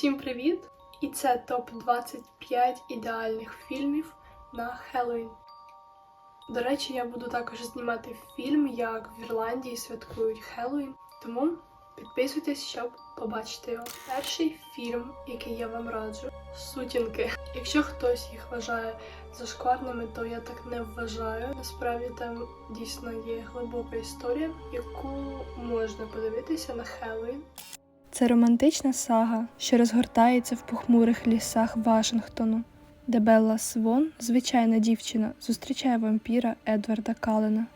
Всім привіт! І це топ 25 ідеальних фільмів на Хеллоуін. До речі, я буду також знімати фільм, як в Ірландії святкують Хеллоуін, тому підписуйтесь, щоб побачити його. Перший фільм, який я вам раджу, сутінки. Якщо хтось їх вважає зашкварними, то я так не вважаю. Насправді там дійсно є глибока історія, яку можна подивитися на Хеллоуін. Це романтична сага, що розгортається в похмурих лісах Вашингтону, де Белла Свон, звичайна дівчина, зустрічає вампіра Едварда Калена.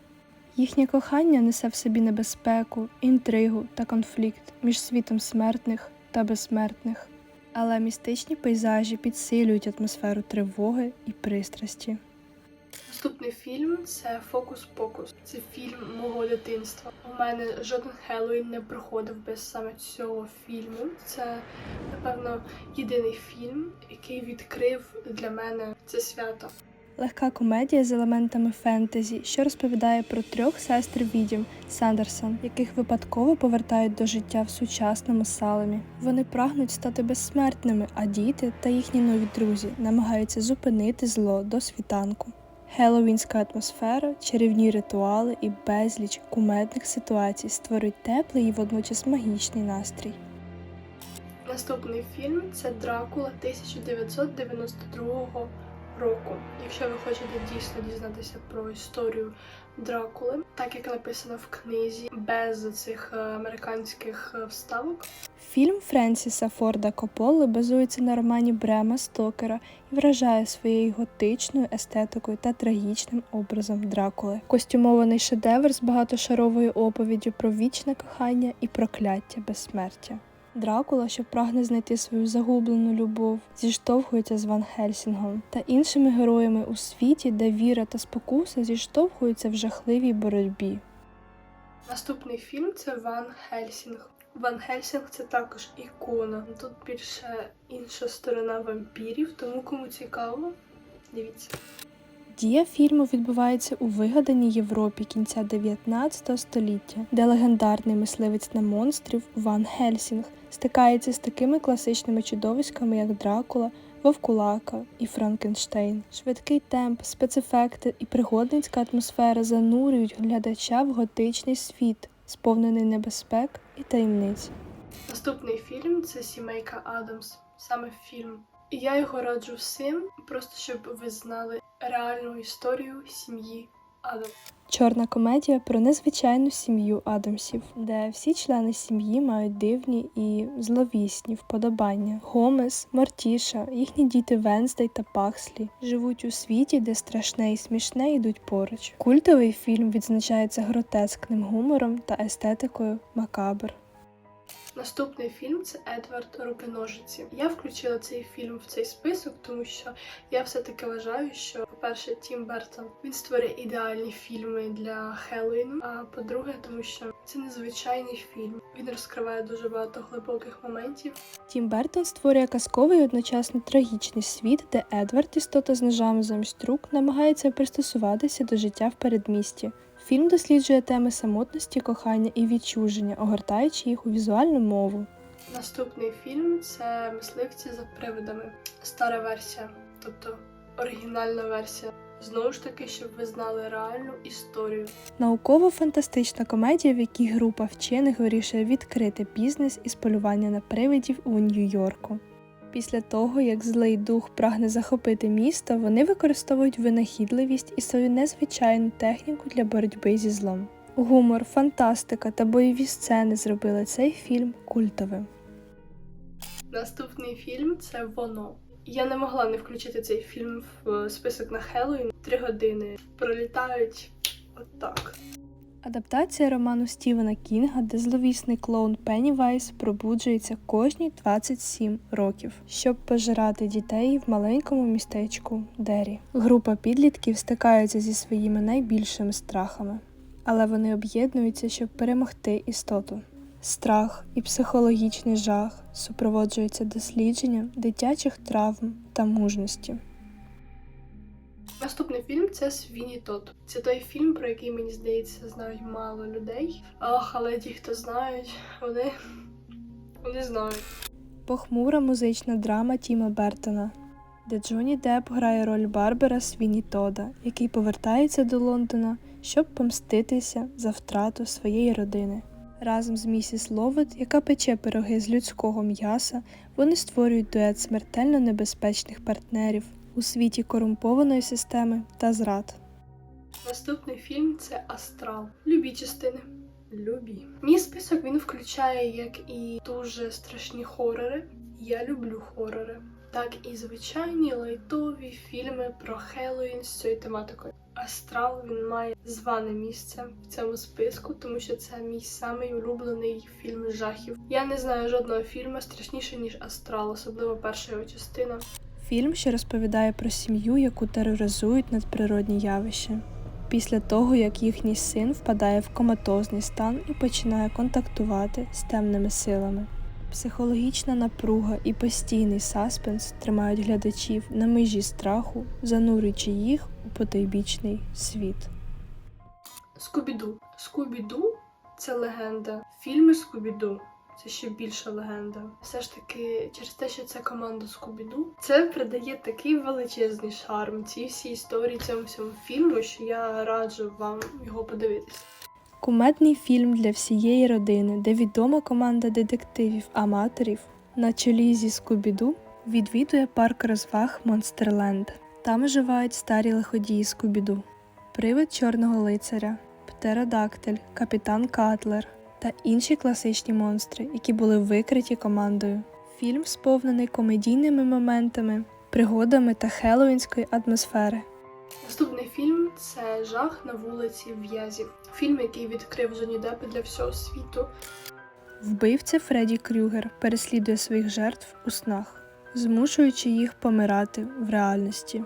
Їхнє кохання несе в собі небезпеку, інтригу та конфлікт між світом смертних та безсмертних. Але містичні пейзажі підсилюють атмосферу тривоги і пристрасті. Наступний фільм це Фокус-Покус. Це фільм мого дитинства. У мене жоден Хеллоуін не проходив без саме цього фільму. Це, напевно, єдиний фільм, який відкрив для мене це свято. Легка комедія з елементами фентезі, що розповідає про трьох сестр відьом Сандерсон, яких випадково повертають до життя в сучасному Салемі. Вони прагнуть стати безсмертними, а діти та їхні нові друзі намагаються зупинити зло до світанку. Хеллоуінська атмосфера, чарівні ритуали і безліч кумедних ситуацій створюють теплий і водночас магічний настрій. Наступний фільм це Дракула 1992 року. Якщо ви хочете дійсно дізнатися про історію Дракули, так як написано в книзі, без цих е, американських е, вставок. Фільм Френсіса Форда Копполи базується на романі Брема Стокера і вражає своєю готичною естетикою та трагічним образом Дракули. Костюмований шедевр з багатошаровою оповіддю про вічне кохання і прокляття безсмертя. Дракула, що прагне знайти свою загублену любов, зіштовхується з Ван Хельсінгом та іншими героями у світі, де віра та спокуса зіштовхуються в жахливій боротьбі. Наступний фільм це Ван Хельсінг. Ван Хельсінг це також ікона. Тут більше інша сторона вампірів, тому кому цікаво, дивіться. Дія фільму відбувається у вигаданій Європі кінця 19 століття, де легендарний мисливець на монстрів Ван Хельсінг стикається з такими класичними чудовиськами, як Дракула, Вовкулака і Франкенштейн. Швидкий темп, спецефекти і пригодницька атмосфера занурюють глядача в готичний світ, сповнений небезпек і таємниць. Наступний фільм це Сімейка Адамс. Саме фільм. І я його раджу всім, просто щоб ви знали реальну історію сім'ї Адамс. Чорна комедія про незвичайну сім'ю Адамсів, де всі члени сім'ї мають дивні і зловісні вподобання. Гомес, Мартіша, їхні діти Венздей та Пакслі живуть у світі, де страшне і смішне йдуть поруч. Культовий фільм відзначається гротескним гумором та естетикою макабр. Наступний фільм це Едвард Руконожиці. Я включила цей фільм в цей список, тому що я все-таки вважаю, що, по-перше, Тім Бертон він створює ідеальні фільми для Хеллоуіну. А по-друге, тому що це незвичайний фільм. Він розкриває дуже багато глибоких моментів. Тім Бертон створює казковий одночасно трагічний світ, де Едвард, істота з ножами замість рук, намагається пристосуватися до життя в передмісті. Фільм досліджує теми самотності, кохання і відчуження, огортаючи їх у візуальну мову. Наступний фільм це Мисливці за привидами. Стара версія, тобто оригінальна версія. Знову ж таки, щоб ви знали реальну історію. Науково-фантастична комедія, в якій група вчених вирішує відкрити бізнес із полювання на привидів у Нью-Йорку. Після того, як злий дух прагне захопити місто, вони використовують винахідливість і свою незвичайну техніку для боротьби зі злом. Гумор, фантастика та бойові сцени зробили цей фільм культовим. Наступний фільм це Воно. Я не могла не включити цей фільм в список на Хеллоуін. Три години пролітають отак. Адаптація роману Стівена Кінга, де зловісний клоун Пеннівайс пробуджується кожні 27 років, щоб пожирати дітей в маленькому містечку Дері. Група підлітків стикаються зі своїми найбільшими страхами, але вони об'єднуються, щоб перемогти істоту. Страх і психологічний жах супроводжуються дослідженням дитячих травм та мужності. Наступний фільм це Свіні Тот. Це той фільм, про який мені здається знають мало людей. Ах, але ті, хто знають, вони, вони знають. Похмура музична драма Тіма Бертона, де Джонні Депп грає роль Барбера Свіні Тода, який повертається до Лондона, щоб помститися за втрату своєї родини. Разом з місіс Ловет, яка пече пироги з людського м'яса, вони створюють дует смертельно небезпечних партнерів у світі корумпованої системи та зрад. Наступний фільм це Астрал. Любі частини. Любі. Мій список він включає як і дуже страшні хорори. Я люблю хорори, так і звичайні лайтові фільми про Хеллоуін з цією тематикою. Астрал він має зване місце в цьому списку, тому що це мій самий улюблений фільм жахів. Я не знаю жодного фільму страшніше ніж Астрал, особливо перша його частина. Фільм, що розповідає про сім'ю, яку тероризують надприродні явища. Після того, як їхній син впадає в коматозний стан і починає контактувати з темними силами. Психологічна напруга і постійний саспенс тримають глядачів на межі страху, занурюючи їх у потойбічний світ. Скубіду. Скубіду це легенда. Фільми Скубіду це ще більша легенда. Все ж таки, через те, що це команда Скубіду, це придає такий величезний шарм цій всій історії цьому всьому фільму, що я раджу вам його подивитися. Кумедний фільм для всієї родини, де відома команда детективів-аматорів на чолі зі Скубіду відвідує парк розваг Монстерленд. Там оживають старі лиходії Скубіду, привид чорного лицаря, птеродактиль, капітан Катлер та інші класичні монстри, які були викриті командою. Фільм сповнений комедійними моментами, пригодами та хеллоуінської атмосфери. Наступний фільм це Жах на вулиці В'язів. Фільм, який відкрив Джонні Деппа для всього світу. Вбивця Фредді Крюгер переслідує своїх жертв у снах, змушуючи їх помирати в реальності.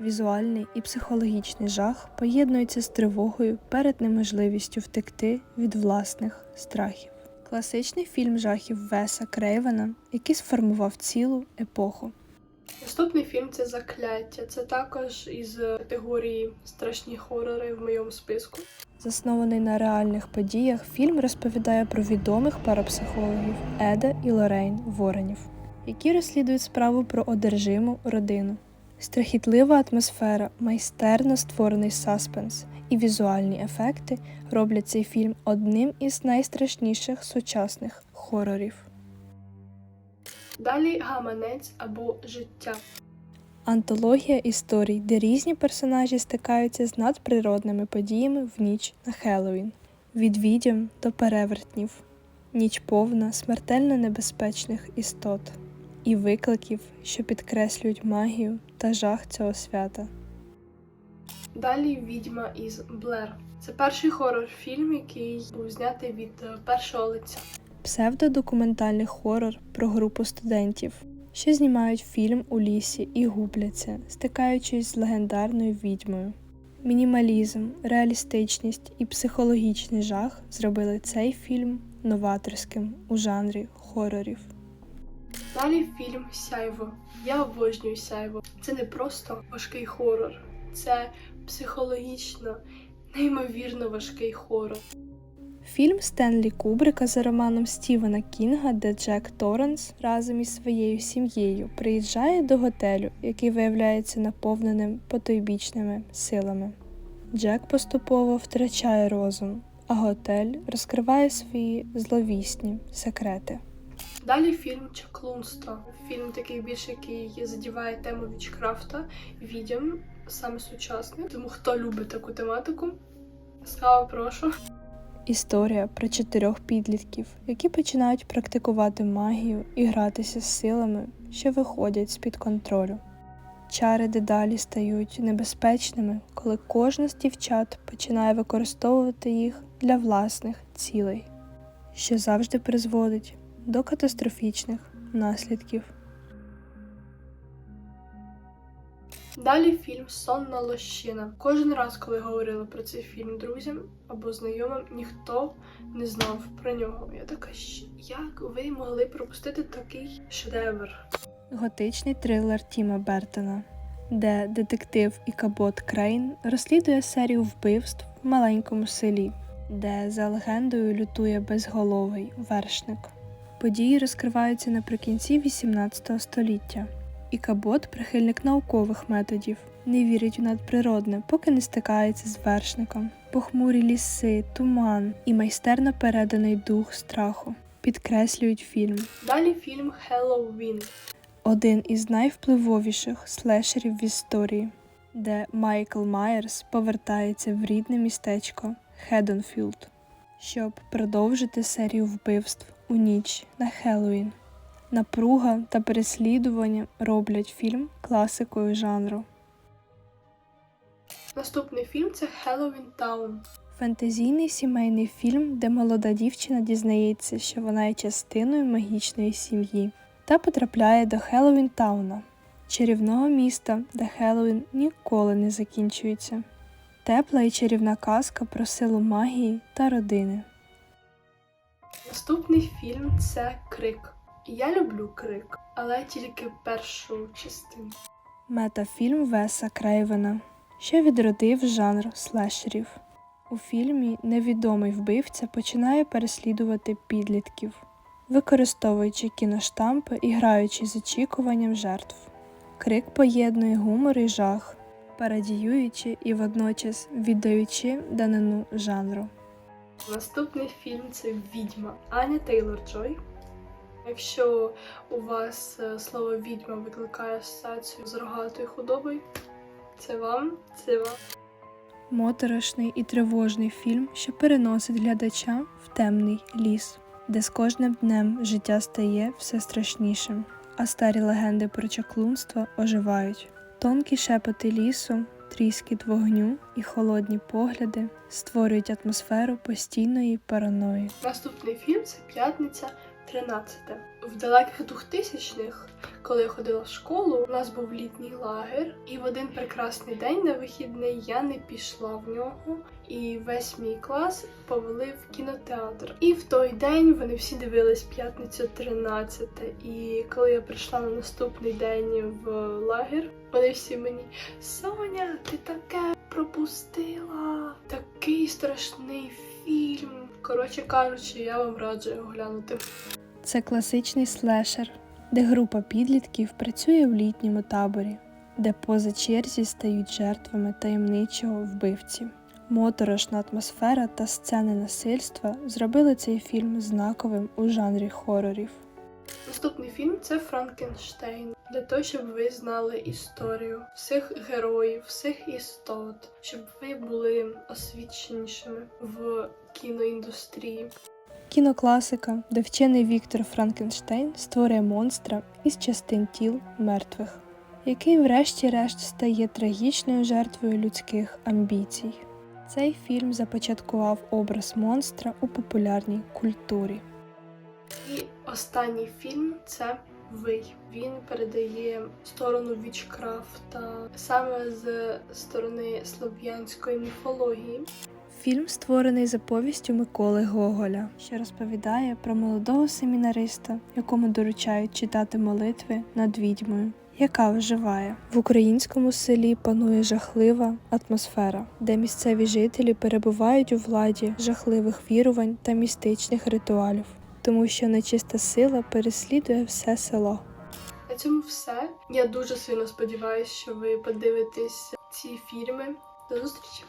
Візуальний і психологічний жах поєднуються з тривогою перед неможливістю втекти від власних страхів. Класичний фільм жахів Веса Крейвена, який сформував цілу епоху. Наступний фільм це Закляття. Це також із категорії страшні хорори в моєму списку. Заснований на реальних подіях, фільм розповідає про відомих парапсихологів Еда і Лорейн Воронів, які розслідують справу про одержиму родину. Страхітлива атмосфера, майстерно створений саспенс і візуальні ефекти роблять цей фільм одним із найстрашніших сучасних хорорів. Далі гаманець або життя. Антологія історій, де різні персонажі стикаються з надприродними подіями в ніч на Хеллоуін. від відьом до перевертнів, ніч повна смертельно небезпечних істот і викликів, що підкреслюють магію та жах цього свята. Далі відьма із Блер. Це перший хорор-фільм, який був знятий від е, першого лиця. Псевдодокументальний хорор про групу студентів, що знімають фільм у лісі і губляться, стикаючись з легендарною відьмою. Мінімалізм, реалістичність і психологічний жах зробили цей фільм новаторським у жанрі хорорів. Далі фільм Сяйво. Я обожнюю Сяйво. Це не просто важкий хорор, це психологічно, неймовірно важкий хорор. Фільм Стенлі Кубрика за романом Стівена Кінга, де Джек Торренс разом із своєю сім'єю приїжджає до готелю, який виявляється наповненим потойбічними силами. Джек поступово втрачає розум, а готель розкриває свої зловісні секрети. Далі фільм Чаклунство. Фільм такий більш який задіває тему вічкрафта, відьом, саме сучасний. Тому хто любить таку тематику, слава прошу. Історія про чотирьох підлітків, які починають практикувати магію і гратися з силами, що виходять з-під контролю. Чари дедалі стають небезпечними, коли кожна з дівчат починає використовувати їх для власних цілей, що завжди призводить до катастрофічних наслідків. Далі фільм Сонна лощина. Кожен раз, коли говорили про цей фільм друзям або знайомим, ніхто не знав про нього. Я така, як ви могли пропустити такий шедевр? Готичний трилер Тіма Бертона, де детектив Ікабот Крейн розслідує серію вбивств в маленькому селі, де за легендою лютує безголовий вершник. Події розкриваються наприкінці 18 століття. І Кабот, прихильник наукових методів, не вірить у надприродне, поки не стикається з вершником. Похмурі ліси, туман і майстерно переданий дух страху підкреслюють фільм. Далі фільм Хеллоуін. Один із найвпливовіших слешерів в історії, де Майкл Майерс повертається в рідне містечко Хедонфілд, щоб продовжити серію вбивств у ніч на Хеллоуін. Напруга та переслідування роблять фільм класикою жанру. Наступний фільм це Хеллоуін Таун. Фентезійний сімейний фільм, де молода дівчина дізнається, що вона є частиною магічної сім'ї, та потрапляє до Хеллоуін Тауна, чарівного міста, де Хеллоуін ніколи не закінчується. Тепла і чарівна казка про силу магії та родини. Наступний фільм це Крик. Я люблю крик, але тільки першу частину. Метафільм Веса Крейвена, що відродив жанр слешерів. У фільмі невідомий вбивця починає переслідувати підлітків, використовуючи кіноштампи і граючи з очікуванням жертв. Крик поєднує гумор і жах, парадіюючи і водночас віддаючи данину жанру. Наступний фільм це Відьма Аня Тейлор Джой. Якщо у вас е, слово відьма викликає асоціацію з рогатою худобою, це вам, це вам. Моторошний і тривожний фільм, що переносить глядача в темний ліс, де з кожним днем життя стає все страшнішим, а старі легенди про чаклунство оживають. Тонкі шепоти лісу, тріскіт вогню і холодні погляди створюють атмосферу постійної параної. Наступний фільм це П'ятниця 13. В далеких 2000-х, коли я ходила в школу, у нас був літній лагер, і в один прекрасний день на вихідний я не пішла в нього, і весь мій клас повели в кінотеатр. І в той день вони всі дивились п'ятницю 13. І коли я прийшла на наступний день в лагер, вони всі мені Соня, ти таке пропустила! Такий страшний фільм. Коротше кажучи, я вам раджу його глянути. Це класичний слешер, де група підлітків працює в літньому таборі, де поза черзі стають жертвами таємничого вбивці. Моторошна атмосфера та сцени насильства зробили цей фільм знаковим у жанрі хорорів. Наступний фільм це Франкенштейн. Для того, щоб ви знали історію всіх героїв, всіх істот, щоб ви були освіченішими в кіноіндустрії. Кінокласика, де вчений Віктор Франкенштейн створює монстра із частин тіл мертвих, який врешті-решт стає трагічною жертвою людських амбіцій. Цей фільм започаткував образ монстра у популярній культурі. І останній фільм це Вий. Він передає сторону вічкрафта саме з сторони слов'янської міфології. Фільм створений за повістю Миколи Гоголя, що розповідає про молодого семінариста, якому доручають читати молитви над відьмою, яка виживає. В українському селі панує жахлива атмосфера, де місцеві жителі перебувають у владі жахливих вірувань та містичних ритуалів, тому що нечиста сила переслідує все село. На цьому все. Я дуже сильно сподіваюся, що ви подивитесь ці фільми. До зустрічі!